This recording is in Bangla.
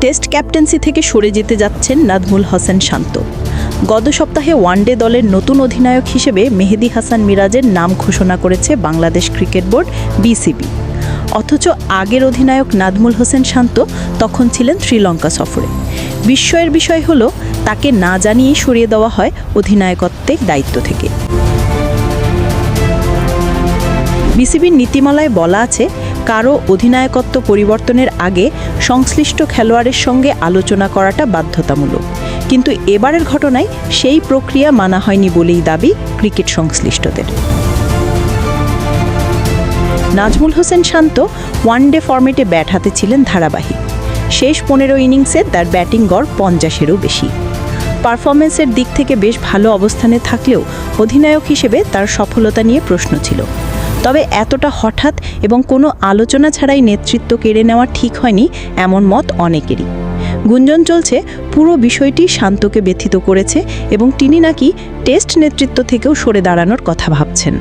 টেস্ট ক্যাপ্টেন্সি থেকে সরে যেতে যাচ্ছেন নাজমুল হোসেন শান্ত। গত সপ্তাহে ওয়ানডে দলের নতুন অধিনায়ক হিসেবে মেহেদি হাসান মিরাজের নাম ঘোষণা করেছে বাংলাদেশ ক্রিকেট বোর্ড বিসিবি। অথচ আগের অধিনায়ক নাজমুল হোসেন শান্ত তখন ছিলেন শ্রীলঙ্কা সফরে। বিস্ময়ের বিষয় হলো, তাকে না জানিয়েই সরিয়ে দেওয়া হয় অধিনায়কত্বের দায়িত্ব থেকে। বিসিবির নীতিমালায় বলা আছে কারও অধিনায়কত্ব পরিবর্তনের আগে সংশ্লিষ্ট খেলোয়াড়ের সঙ্গে আলোচনা করাটা বাধ্যতামূলক। কিন্তু এবারের ঘটনায় সেই প্রক্রিয়া মানা হয়নি বলেই দাবি ক্রিকেট সংশ্লিষ্টদের। নাজমুল হোসেন শান্ত ওয়ানডে ফরম্যাটে ব্যাট হাতে ছিলেন ধারাবাহিক। শেষ পনেরো ইনিংসে তার ব্যাটিং গড় পঞ্চাশেরও বেশি। পারফরমেন্সের দিক থেকে বেশ ভালো অবস্থানে থাকলেও অধিনায়ক হিসেবে তার সফলতা নিয়ে প্রশ্ন ছিল। তবে এতটা হঠাৎ এবং কোনো আলোচনা ছাড়াই নেতৃত্ব কেড়ে নেওয়া ঠিক হয়নি এমন মত অনেকেরই। গুঞ্জন চলছে, পুরো বিষয়টি শান্তকে ব্যথিত করেছে এবং তিনি নাকি টেস্ট নেতৃত্ব থেকেও সরে দাঁড়ানোর কথা ভাবছেন।